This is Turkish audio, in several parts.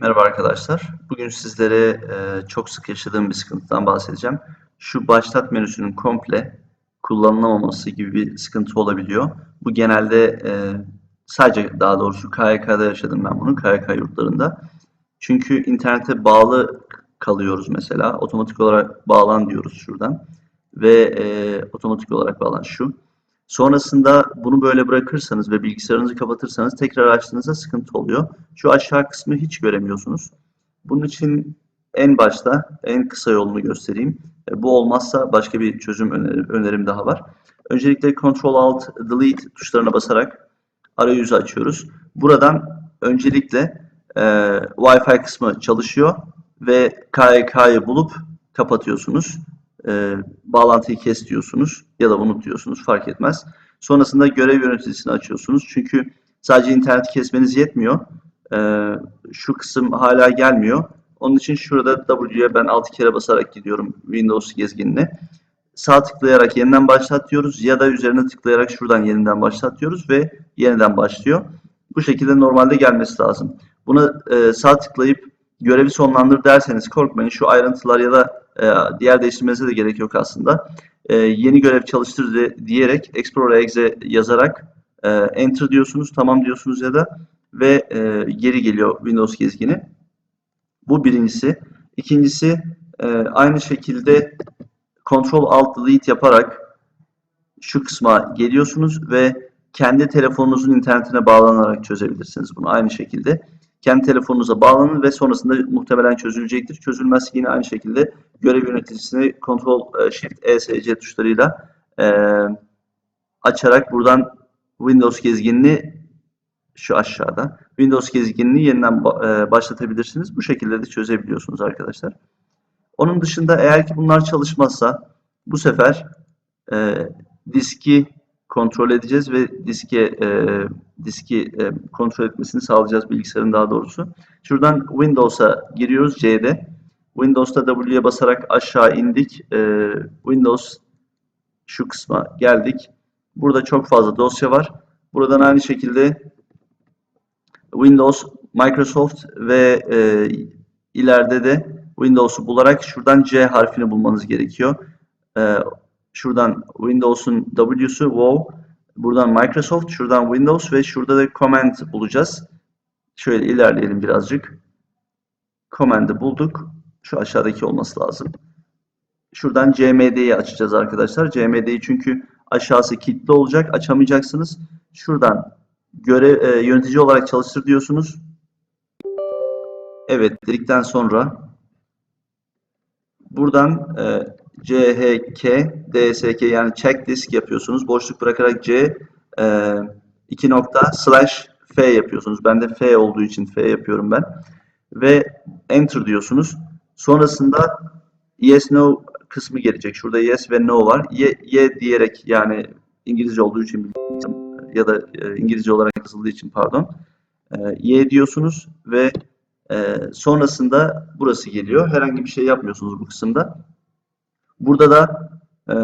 Merhaba arkadaşlar. Bugün sizlere e, çok sık yaşadığım bir sıkıntıdan bahsedeceğim. Şu başlat menüsünün komple kullanılamaması gibi bir sıkıntı olabiliyor. Bu genelde e, sadece daha doğrusu KYK'da yaşadım ben bunu, KYK yurtlarında. Çünkü internete bağlı kalıyoruz mesela. Otomatik olarak bağlan diyoruz şuradan. Ve e, otomatik olarak bağlan şu. Sonrasında bunu böyle bırakırsanız ve bilgisayarınızı kapatırsanız tekrar açtığınızda sıkıntı oluyor. Şu aşağı kısmı hiç göremiyorsunuz. Bunun için en başta en kısa yolunu göstereyim. E, Bu olmazsa başka bir çözüm öneri- önerim daha var. Öncelikle Ctrl Alt Delete tuşlarına basarak arayüzü açıyoruz. Buradan öncelikle e, Wi-Fi kısmı çalışıyor ve KYK'yı bulup kapatıyorsunuz. E, bağlantıyı kes diyorsunuz ya da unut diyorsunuz fark etmez. Sonrasında görev yöneticisini açıyorsunuz. Çünkü sadece interneti kesmeniz yetmiyor. E, şu kısım hala gelmiyor. Onun için şurada W'ye ben 6 kere basarak gidiyorum Windows gezginine. Sağ tıklayarak yeniden başlat diyoruz ya da üzerine tıklayarak şuradan yeniden başlat diyoruz ve yeniden başlıyor. Bu şekilde normalde gelmesi lazım. Buna e, sağ tıklayıp görevi sonlandır derseniz korkmayın. Şu ayrıntılar ya da diğer değiştirmenize de gerek yok aslında. E, yeni görev çalıştır diyerek Explorer Exe yazarak e, Enter diyorsunuz, tamam diyorsunuz ya da ve e, geri geliyor Windows gezgini. Bu birincisi. İkincisi e, aynı şekilde Ctrl Alt Delete yaparak şu kısma geliyorsunuz ve kendi telefonunuzun internetine bağlanarak çözebilirsiniz bunu aynı şekilde. Kendi telefonunuza bağlanın ve sonrasında muhtemelen çözülecektir. Çözülmezse yine aynı şekilde görev yöneticisini Ctrl e, Shift ESC tuşlarıyla e, açarak buradan Windows gezginini şu aşağıda Windows gezginini yeniden e, başlatabilirsiniz. Bu şekilde de çözebiliyorsunuz arkadaşlar. Onun dışında eğer ki bunlar çalışmazsa bu sefer e, diski kontrol edeceğiz ve diske e, diski e, kontrol etmesini sağlayacağız bilgisayarın daha doğrusu. Şuradan Windows'a giriyoruz C'de. Windows'ta W'ye basarak aşağı indik. E, Windows şu kısma geldik. Burada çok fazla dosya var. Buradan aynı şekilde Windows, Microsoft ve e, ileride de Windows'u bularak şuradan C harfini bulmanız gerekiyor. E, şuradan Windows'un W'su wow, buradan Microsoft, şuradan Windows ve şurada da Command bulacağız. Şöyle ilerleyelim birazcık. Command'ı bulduk. Şu aşağıdaki olması lazım. Şuradan CMD'yi açacağız arkadaşlar. CMD'yi çünkü aşağısı kilitli olacak. Açamayacaksınız. Şuradan görev e, yönetici olarak çalıştır diyorsunuz. Evet dedikten sonra buradan e, CHK, DSK yani check disk yapıyorsunuz. Boşluk bırakarak C e, iki nokta slash F yapıyorsunuz. Ben de F olduğu için F yapıyorum ben. Ve enter diyorsunuz. Sonrasında yes no kısmı gelecek. Şurada yes ve no var. Ye, ye diyerek yani İngilizce olduğu için ya da e, İngilizce olarak yazıldığı için pardon. E, Y diyorsunuz ve e, sonrasında burası geliyor. Herhangi bir şey yapmıyorsunuz bu kısımda. Burada da e,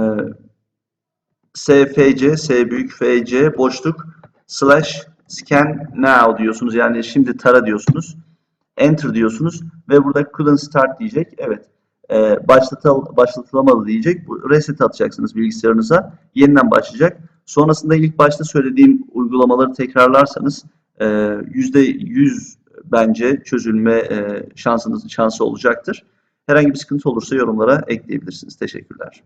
SFC, S büyük FC boşluk slash scan now diyorsunuz. Yani şimdi tara diyorsunuz. Enter diyorsunuz ve burada couldn't start diyecek. Evet. E, başlatıl, başlatılamadı diyecek. Reset atacaksınız bilgisayarınıza. Yeniden başlayacak. Sonrasında ilk başta söylediğim uygulamaları tekrarlarsanız e, %100 bence çözülme e, şansınız şansı olacaktır. Herhangi bir sıkıntı olursa yorumlara ekleyebilirsiniz. Teşekkürler.